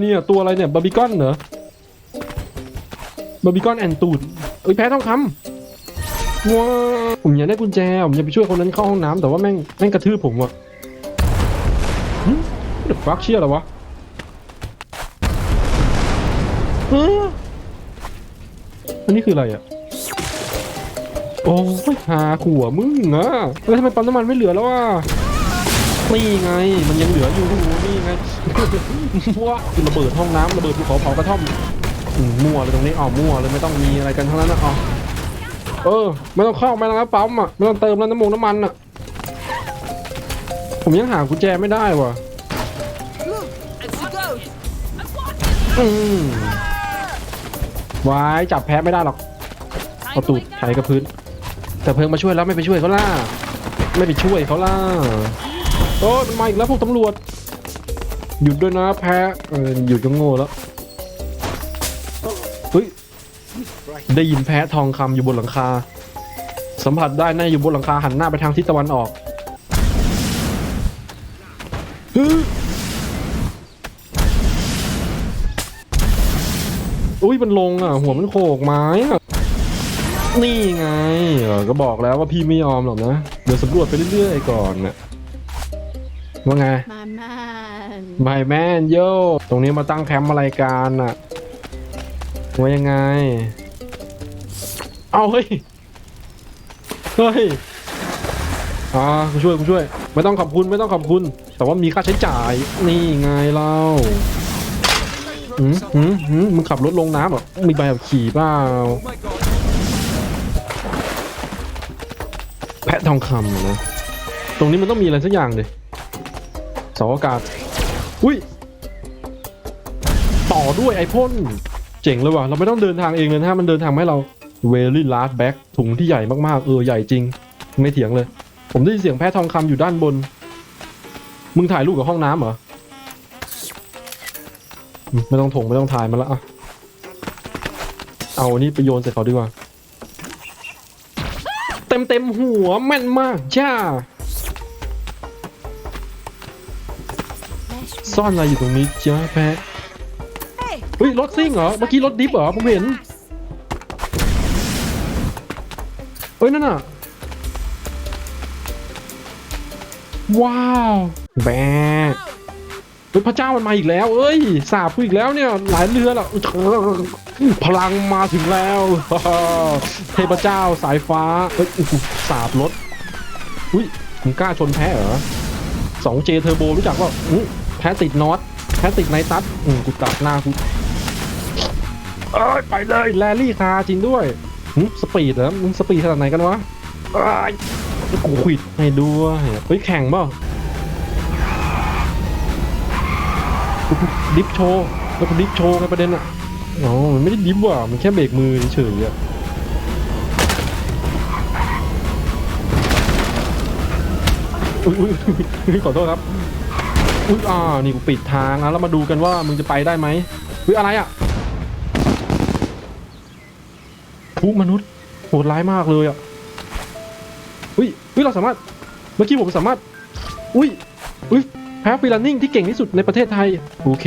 เนี่ย ตัวอะไรเนี่ยบาร์บีคอนเหรอบาร์บีคอนแอนตูดเอ้ยแพ้ทองคำว้าผมอยากได้กุญแจ ผมอยากไปช่วยคนนั้นเข้าห้องน้ำแต่ว่าแม่งแม่งกระทืบผมว่ะเด็กฟักเชี่ยเหรอวะเฮ้ยอันนี้คืออะไรอะ โอ้ยหาขัวมึงอะแล้วทำไมปั๊มน้ำมันไม่เหลือแล้วอะ นี่ไง มันยังเหลืออยู่นี่ไงว้าระเบิดห้องน้ำระเบิดภูเขาเผากระท่อมมั่วเลยตรงนี้อ๋อมั่วเลยไม่ต้องมีอะไรกันทั้งนั้นนะอ๋อเออไม่ต้องเข้าไม่ต้องปั๊มอะไม่ต้องเติมแล้วน้ำมันน้ำมันอะ ผมยังหากุญแจไม่ได้ว่ะอืมวายจับแพ้ไม่ได้หรอกเอาตูดไถกับพื้น แต่เพิ่งมาช่วยแล้วไม่ไปช่วยเขาล่ะ ไม่ไปช่วยเขาล่ะ อ้ยมันมาอีกแล้วพวกตำรวจ หยุดด้วยนะแพ้เออหยุดก็โง่แล้วเฮ้ยได้ยินแพะทองคำอยู่บนหลังคา สัมผัสได้น่าอยู่บนหลังคาหันหน้าไปทางทิศตะวันออกฮึอุ้ยมันลงอะ หัวมันโขกไม้อะนี่ไงก็บอกแล้วว่าพี่ไม่ยอมหรอกนะ เดี๋ยวสำรวจไปเรื่อยๆก่อนนะ ว่าไง มาม่านไม่แม่นโยตรงนี้มาตั้งแคมป์อะไรกันอะว่ายังไง เอาเฮ้ย เฮ้ย อ่ากูช่วยกูช่วย ไม่ต้องขอบคุณไม่ต้องขอบคุณ แต่ว่ามีค่าใช้จ่าย นี่ไงเล่าหืมหืมหืมมึงขับรถลงน้ำเหรอมีใบขับขี่เปล่า แพะทองคำอะนะ ตรงนี้มันต้องมีอะไรสักอย่างเลย เสาอากาศ อุ้ย ต่อด้วยไอพ่นเจ๋งเลยว่ะ เราไม่ต้องเดินทางเองเลยนะฮะ มันเดินทางให้เรา very large bag ถุงที่ใหญ่มากๆ เออ ใหญ่จริง ไม่เถียงเลย ผมได้ยินเสียงแพะทองคำอยู่ด้านบน มึงถ่ายรูปกับห้องน้ำเหรอ ไม่ต้องถงไม่ต้องถ่ายมาแล้วอะเอาอันนี้ไปโยนใส่เขาดีกว่า เต็มเต็มหัวแม่นมากจ้า ซ่อนอะไรอยู่ตรงนี้จ้าแพะเฮ้ยรถซิ่งเหรอ เมื่อกี้รถดิฟเหรอ ผมเห็น เฮ้ย นั่นน่ะ ว้าวแบกเฮ้ยพระเจ้ามันมาอีกแล้ว เอ้ย สาบกูอีกแล้วเนี่ย หลายเรือแล้วพลังมาถึงแล้ว เทพเจ้าสายฟ้า เฮ้ยสาบรถ อุ้ยมึงกล้าชนแพ้เหรอ 2J เทอร์โบรู้จักว่า แพ้ติดน็อตแพ้ติดไนตัสอืมกูตัดหน้ากูเอ้ยไปเลยแรลลี่คาร์จริงด้วยหึสปีดเหรอมึงสปีดขนาดไหนกันวะเอ้ยกูขวิดให้ด้วยเฮ้ยแข่งเปล่ากูดิฟโชว์แล้วกูดิฟโชว์ไงประเด็นอะอ๋อมันไม่ได้ดิฟว่ะมันแค่เบรกมือเฉยๆอะอุ้ยอุ้ยอุ๊ยขอโทษครับ อุ้ยอ่านี่กูปิดทางนะแล้วมาดูกันว่ามึงจะไปได้ไหมเฮ้ยอะไรอะผู้มนุษย์โหดร้ายมากเลยอะอุ้ยอุ้ยเราสามารถเมื่อกี้ผมสามารถ อุ้ยอุ้ยแพ้ฟรีลันนิ่งที่เก่งที่สุดในประเทศไทย โอเค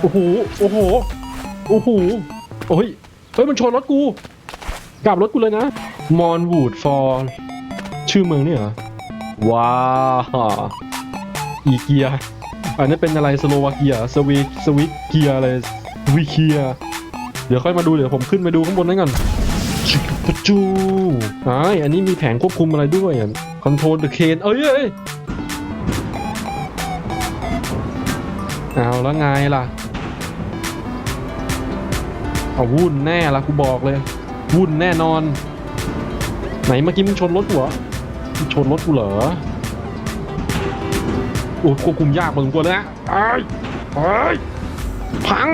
โอ้โห โอ้โห โอ้โห โอ้ย เฮ้ย มันชนรถกู กลับรถกูเลยนะ มอนวูดฟอร์ ชื่อเมืองนี่เหรอ ว้าวอีเกีย อันนี้เป็นอะไรสโลวาเกียสวีสวิเกียอะไรวีเกีย เดี๋ยวค่อยมาดูเดี๋ยวผมขึ้นไปดูข้างบนนั้นก่อนชิปจูอ้อันนี้มีแผงควบคุมอะไรด้วยอะคอนโทรลเดอะเคนเอ้ยเอ้ยเอาแล้วไงล่ะ เอาวุ่นแน่ละกูบอกเลย วุ่นแน่นอน ไหนเมื่อกี้มึงชนรถหัว ชนรถกูเหรอโอ้ควบคุมยากพอสมควรเลยนะไอ้ยไอ้ยพัง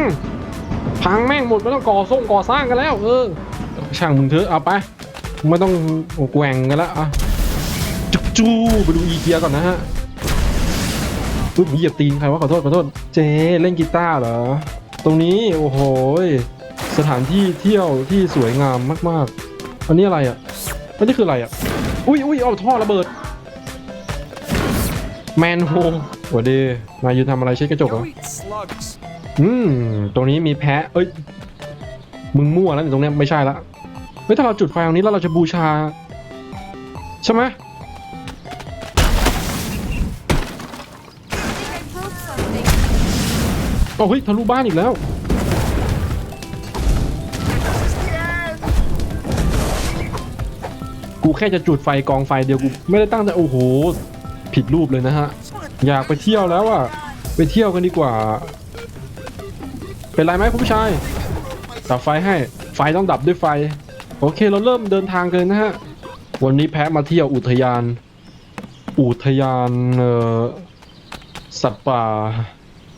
พังแม่งหมดไม่ต้องก่อส่งก่อสร้างกันแล้ว เออ ช่างมึงเถอะเอาไป ไม่ต้องแกว่งกันแล้วอะจุกจูไปดูอีเกียก่อนนะฮะปุ๊บเหยียบตีนใครวะขอโทษขอโทษ เจเล่นกีตาร์เหรอ ตรงนี้โอ้โหสถานที่เที่ยวที่สวยงามมาก ๆ อันนี้อะไรอะอันนี้คืออะไรอะ อุ้ยอุ้ยเอาท่อระเบิด แมนโฮหวัดดีนายยืนทำอะไรเช็ดกระจกเหรออืม ตรงนี้มีแพะ เอ้ย มึงมั่วแล้วเนี่ตรงเนี้ยไม่ใช่ละเฮ้ยถ้าเราจุดไฟตรงนี้แล้วเราจะบูชา ใช่ไหม I broke something. เอาเฮ้ยทะลุบ้านอีกแล้ว กูแค่จะจุดไฟกองไฟเดียวกูไม่ได้ตั้งใจโอ้โห ผิดรูปเลยนะฮะ อยากไปเที่ยวแล้วอะ ไปเที่ยวกันดีกว่า เป็นไรไหมคุณผู้ชาย ดับไฟให้ ไฟต้องดับด้วยไฟ โอเคเราเริ่มเดินทางกันนะฮะ วันนี้แพ้มาเที่ยวอุทยาน อุทยานเอ่อสัตว์ป่า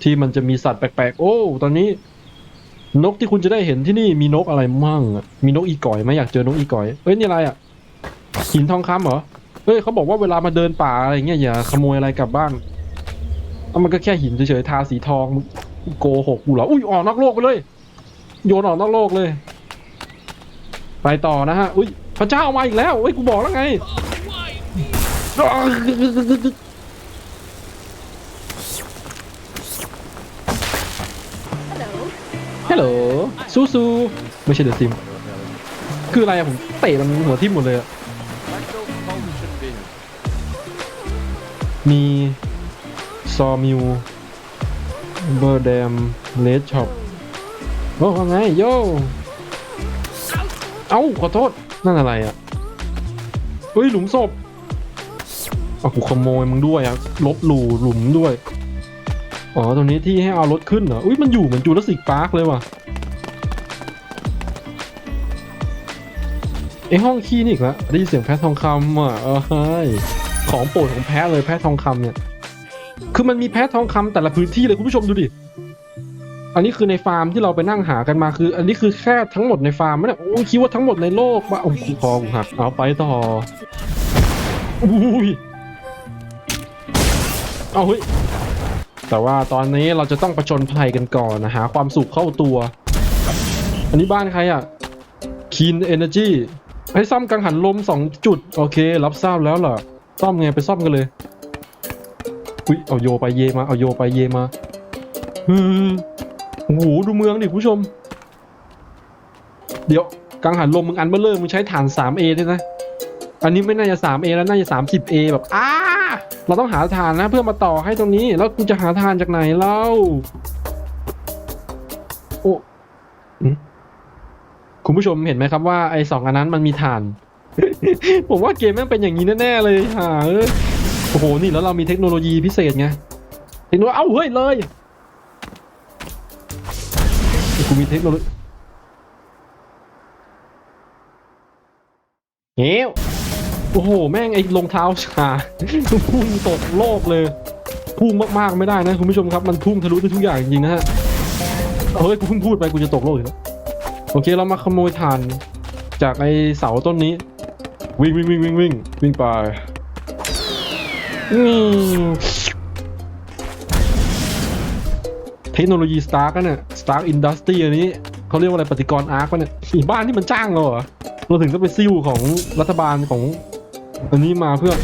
ที่มันจะมีสัตว์แปลกๆ โอ้ ตอนนี้ นกที่คุณจะได้เห็นที่นี่มีนกอะไรมั่ง มีนกอีก่อยไหมอยากเจอนกอีก่อย เอ้ยนี่อะไรอะ หินทองคำเหรอ เฮ้ยเขาบอกว่าเวลามาเดินป่าอะไรเงี้ยอย่าขโมยอะไรกลับบ้านเอามันก็แค่หินเฉยๆทาสีทองโกหกกูเหรอ อุ้ยออกนอกโลกไปเลย โยนออกนอกโลกเลย ไปต่อนะฮะ อุ้ยพระเจ้ามาอีกแล้วเฮ้ยกูบอกแล้วไง ฮัลโหลซูซูไม่ใช่เดอะซิม คืออะไรอะผมเตะมันหัวทิ่มหมดเลยอะ มีซอมิวเบอร์แดมเลดช็อปโอ้ว่าไงโยเอ้าขอโทษ นั่นอะไรอะเฮ้ย หลุมศพเอากูขโมยมึงด้วยอะลบหลู่หลุมด้วย อ๋อตรงนี้ที่ให้เอารถขึ้นเหรออุ้ยมันอยู่เหมือนจูราสสิกพาร์คเลยว่ะไอห้องขี้นี่อีกแล้วได้ยินเสียงแพะทองคำอะเออเฮ้ย ของโปรดของแพะเลยแพะทองคำเนี่ยคือมันมีแพะทองคำแต่ละพื้นที่เลยคุณผู้ชมดูดิอันนี้คือในฟาร์มที่เราไปนั่งหากันมาคือ อันนี้คือแค่ทั้งหมดในฟาร์มไม่ได้โอ้คิดว่าทั้งหมดในโลกว่าโอ้โหคอกูหักเอาไปต่ออุ้ยเอาเฮ้ยแต่ว่าตอนนี้เราจะต้องประชนภัยกันก่อนนะหาความสุขเข้าตัว อันนี้บ้านใครอะ Keen Energy ให้ซ่อมกังหันลมสองจุด โอเครับทราบแล้วล่ะ ซ่อมไงไปซ่อมกันเลย อุ้ยเอาโยไปเยมาเอาโยไปเยมาฮึโอ้โหดูเมืองดิคุณผู้ชม เดี๋ยวกังหันลมมึงอันเบอร์เลอร์มึงใช้ฐาน 3A ด้วยนะ อันนี้ไม่น่าจะ 3A แล้วน่าจะ 30A แบบอ้าเราต้องหาฐานนะเพื่อมาต่อให้ตรงนี้แล้วกูจะหาฐานจากไหนเล่าโอ้คุณผู้ชมเห็นไหมครับว่าไอ้สองอันนั้นมันมีฐาน ผมว่าเกมแม่งเป็นอย่างนี้แน่ๆเลยหาเอ้โอ้โหนี่แล้วเรามีเทคโนโลยีพิเศษไงเทคโนโลยีเอ้าเฮ้ยเลยกูมีเทคโนโลยีเฮ้วโอ้โห แม่งไอ้รองเท้าชาพุ่งตกโลกเลยพุ่งมากๆไม่ได้นะคุณผู้ชมครับมันพุ่งทะลุได้ทุกอย่างจริงๆนะฮะเฮ้ยกูเพิ่งพูดไปกูจะตกโลกอีกแล้วโอเคเรามาขโมยถ่านจากไอ้เสาต้นนี้ วิ่งวิ่งวิ่งวิ่งวิ่งวิ่งไปเทคโนโลยีสตาร์กเนี่ยสตาร์กอินดัสทรีอันนี้เขาเรียกว่าอะไรปฏิกรณ์อาร์คปะเนี่ยบ้านที่มันจ้างเราเหรอเราถึงต้องไปซิ่วของรัฐบาลของ อันนี้มาเพื่อ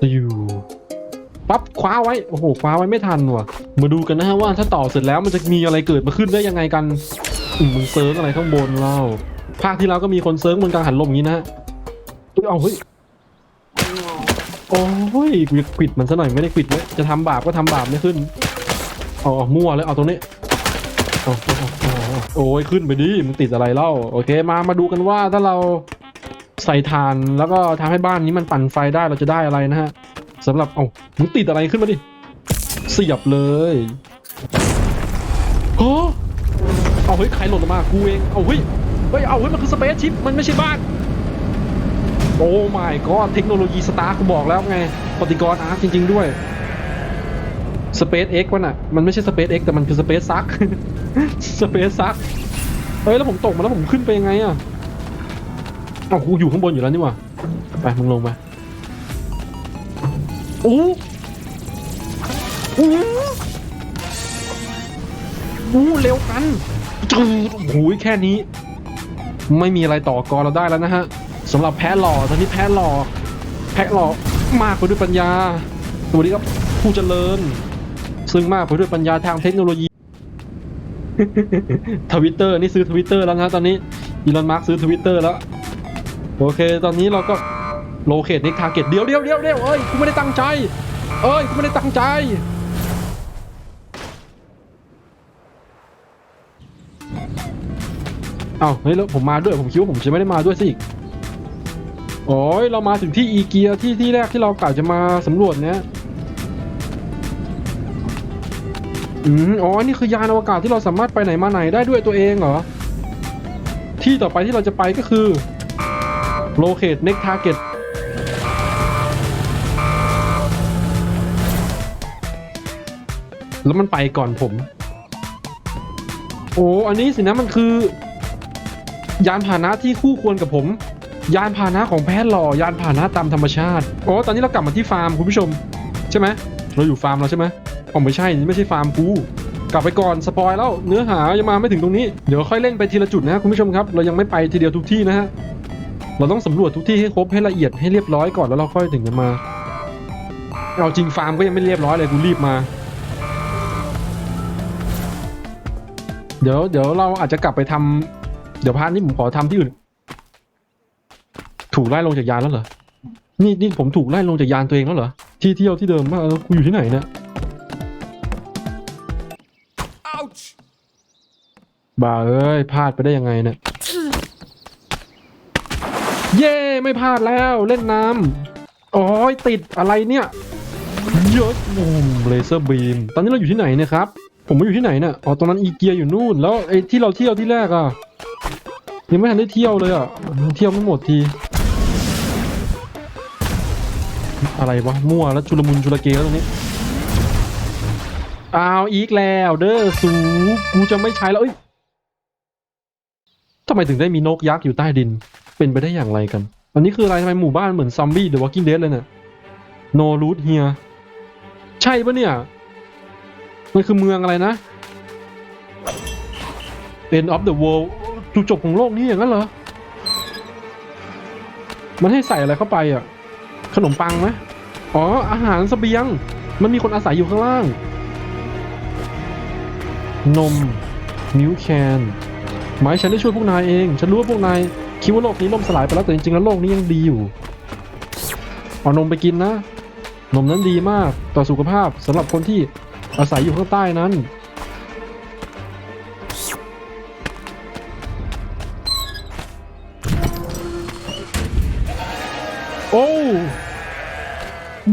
ซิ่วปั๊บคว้าไว้โอ้โหคว้าไว้ไม่ทันว่ะ มาดูกันนะฮะว่าถ้าต่อเสร็จแล้วมันจะมีอะไรเกิดมาขึ้นได้ยังไงกันอืมมึงเซิร์งอะไรข้างบนเล่าภาคที่แล้วก็มีคนเซิร์งบนกลางหันลมอย่างนี้นะฮะ เอ้ยเอาเฮ้ยโอ้ยกูจะปิดมันซะหน่อยไม่ได้ปิดเลยจะทำบาปก็ทำบาปไม่ขึ้นเอาเอามั่วเลยเอาตรงนี้เอาเอาเอาเอาโอ้ยขึ้นไปดิมึงติดอะไรเล่าโอเคมามาดูกันว่าถ้าเราใส่ถ่านแล้วก็ทำให้บ้านนี้มันปั่นไฟได้เราจะได้อะไรนะฮะสำหรับเอามึงติดอะไรขึ้นมาดิเสียบเลยโอ้เอาเฮ้ยใครหล่นลงมากูเองเอาเฮ้ยเฮ้ยเอาเฮ้ยมันคือสเปซชิปมันไม่ใช่บ้าน โอ้ my god เทคโนโลยีสตาร์กูบอกแล้วไงปฏิกรณ์อาร์คจริง ๆด้วย Space X วะน่ะ มันไม่ใช่ Space X แต่มันคือ Space ซัก Space ซักเฮ้ย แล้วผมตกมาแล้วผมขึ้นไปยังไงอะเอากูอยู่ข้างบนอยู่แล้วนี่หว่าไปมึงลงไปโอ้โอ้โอ้เร็วกันจืดโอ้ยแค่นี้ ไม่มีอะไรต่อกรเราได้แล้วนะฮะ สำหรับแพ้หล่อตอนนี้แพ้หล่อแพ้หล่อมากไปด้วยปัญญาสวัสดีครับผู้เจริญ ซึ่งมากไปด้วยปัญญาทางเทคโนโลยีทวิตเตอร์นี่ซื้อทวิตเตอร์แล้วนะตอนนี้อีลอนมาร์กซื้อทวิตเตอร์แล้ว โอเค ตอนนี้เราก็โลเคตนิกทาร์เก็ตเดี๋ยวเดี๋ยวเดี๋ยวเดี๋ยวเอ้ยกูไม่ได้ตั้งใจ เอ้ยกูไม่ได้ตั้งใจเอ้าเฮ้ยแล้วผมมาด้วยผมคิดว่าผมจะไม่ได้มาด้วยสิ โอ้ยเรามาถึงที่อีเกียที่ที่แรกที่เรากะจะมาสำรวจเนี้ยอืมอ๋อ นี่คือยานอวกาศที่เราสามารถไปไหนมาไหนได้ด้วยตัวเองเหรอ ที่ต่อไปที่เราจะไปก็คือ locate next target แล้วมันไปก่อนผม โอ้ อันนี้สินะมันคือ ยานพาหนะที่คู่ควรกับผม ยานพาหนะของแพทย์หล่อยานพาหนะตามธรรมชาติโอ้ตอนนี้เรากลับมาที่ฟาร์มคุณผู้ชม ใช่ไหมเราอยู่ฟาร์มเราใช่ไหมอ๋อไม่ใช่นี่ไม่ใช่ฟาร์มกูกลับไปก่อนสปอยแล้วเนื้อหายังมาไม่ถึงตรงนี้เดี๋ยวค่อยเร่งไปทีละจุดนะคุณผู้ชมครับ เรายังไม่ไปทีเดียวทุกที่นะฮะเราต้องสำรวจทุกที่ให้ครบให้ละเอียดให้เรียบร้อยก่อนแล้วเราค่อยถึงจะมาเอาจริงฟาร์มก็ยังไม่เรียบร้อยเลยกูรีบมาเดี๋ยวเดี๋ยวเราอาจจะกลับไปทำเดี๋ยวพาร์ทนี้ผมขอทำที่อื่น ถูกไล่ลงจากยานแล้วเหรอ นี่นี่ผมถูกไล่ลงจากยานตัวเองแล้วเหรอ ที่เที่ยวที่เดิมว่าเออกูอยู่ที่ไหนเนี่ย Ouch! บ้าเอ้ยพลาดไปได้ยังไงเนี่ย เย้ไม่พลาดแล้วเล่นน้ำโอ้ยติดอะไรเนี่ยเยอะมุมเลเซอร์บีม ตอนนี้เราอยู่ที่ไหนเนี่ยครับ ผมไม่อยู่ที่ไหนเนี่ยอ๋อตรงนั้นอีเกียอยู่นู่น แล้วไอ้ที่เราเที่ยวที่แรกอะยังไม่ทันได้เที่ยวเลยอะ เที่ยวไม่หมดที อะไรวะ มั่วแล้วชุลมุนชุลเกแล้วตรงนี้อ้าวอีกแล้วเด้อสูกูจะไม่ใช้แล้วเอ้ยทำไมถึงได้มีนกยักษ์อยู่ใต้ดิน เป็นไปได้อย่างไรกัน อันนี้คืออะไรทำไมหมู่บ้านเหมือนซอมบี้เดอะวอ l กิ้งเดดเลยเนี่ย no root here ใช่ปะเนี่ย มันคือเมืองอะไรนะ end of the world จุดจบของโลกนี้อย่างนั้นเหรอ มันให้ใส่อะไรเข้าไปอะ ขนมปังไหมอ๋อ อาหารเสบียง มันมีคนอาศัยอยู่ข้างล่าง นม มิลแคนหมายฉันได้ช่วยพวกนายเอง ฉันรู้ว่าพวกนายคิดว่าโลกนี้ล่มสลายไปแล้วแต่จริงๆแล้วโลกนี้ยังดีอยู่ เอานมไปกินนะ นมนั้นดีมากต่อสุขภาพสำหรับคนที่อาศัยอยู่ข้างใต้นั้น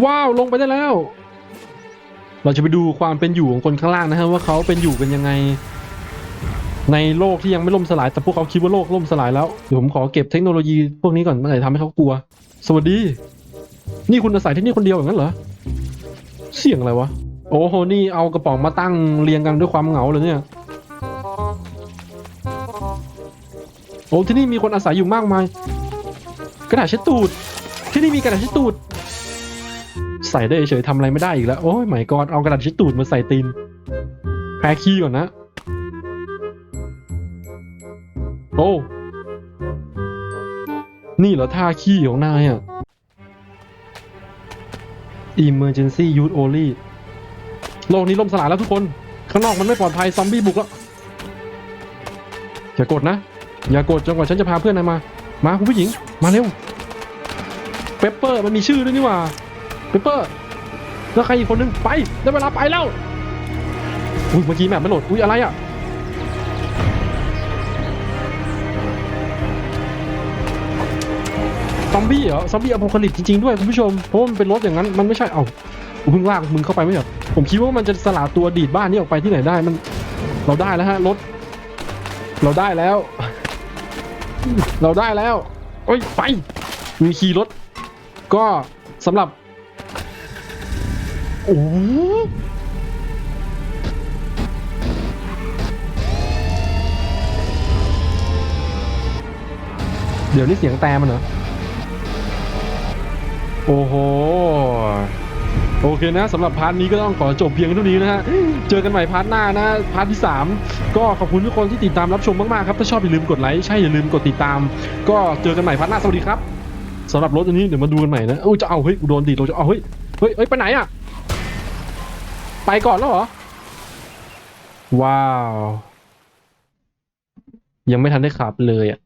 ว้าวลงไปได้แล้ว เราจะไปดูความเป็นอยู่ของคนข้างล่างนะฮะว่าเขาเป็นอยู่กันยังไง ในโลกที่ยังไม่ล่มสลายแต่พวกเขาคิดว่าโลกล่มสลายแล้วเดี๋ยวผมขอเก็บเทคโนโลยีพวกนี้ก่อนมื่อไหร่ทำให้เขากลัว สวัสดี นี่คุณอาศัยที่นี่คนเดียวอย่างนั้นเหรอเสียงอะไรวะโอ้โหนี่เอากระป๋องมาตั้งเรียงกันด้วยความเหงาเลยเนี่ยโอ้ที่นี่มีคนอาศัยอยู่มากมายกระดาษเช็ดตูด ที่นี่มีกระดาษเช็ดตูด ใส่ได้เฉยๆทำอะไรไม่ได้อีกแล้ว โอ้ยไหมกอนเอากระดาษช็ดตูดมาใส่ตีนแพ้ขี้ก่อนนะ โอ้ นี่เหรอท่าขี้ของนายอะ Emergency Use Only โลกนี้ล่มสลายแล้วทุกคน ข้างนอกมันไม่ปลอดภัยซอมบี้บุกแล้ว อย่ากดนะ อย่ากดจนกว่าฉันจะพาเพื่อนนายมา มาคุณผู้หญิง มาเร็วเปปเปอร์มันมีชื่อด้วยนี่หว่า ปปเปอร์แล้วใครอีกคนนึงไปได้เวลาไปแล้วอุ้ยเมื่อกี้แมปมันโหลดอุ้ยอะไรอะซอมบี้เหรอซอมบี้อโพคลิปจริงๆด้วยคุณผู้ชมเพราะมันเป็นรถอย่างนั้นมันไม่ใช่เอ้าเพิ่งลากมึงเข้าไปไม่เหรอผมคิดว่ามันจะสลาดตัวดีดบ้านนี้ออกไปที่ไหนได้มัน เราได้แล้วฮะรถ เราได้แล้ว เราได้แล้วโอ้ยไปมีขี่รถ ก็สำหรับ โอ้เดี๋ยวนี่เสียงแต่มันเหรอ โอ้โห โอเคนะสำหรับพาร์ทนี้ก็ต้องขอจบเพียงเท่านี้นะฮะ เจอกันใหม่พาร์ทหน้านะ พาร์ทที่ 3 ก็ขอบคุณทุกคนที่ติดตามรับชมมากๆครับ ถ้าชอบอย่าลืมกดไลค์ ใช่อย่าลืมกดติดตาม ก็เจอกันใหม่พาร์ทหน้า สวัสดีครับสำหรับรถอันนี้เดี๋ยวมาดูกันใหม่นะโอ้ยจะเอาเฮ้ยกูโดนดีดเราจะเอาเฮ้ย เฮ้ย เฮ้ย ไปไหนอะ ไปก่อนแล้วเหรอ ว้าว ยังไม่ทันได้ขับเลยอะ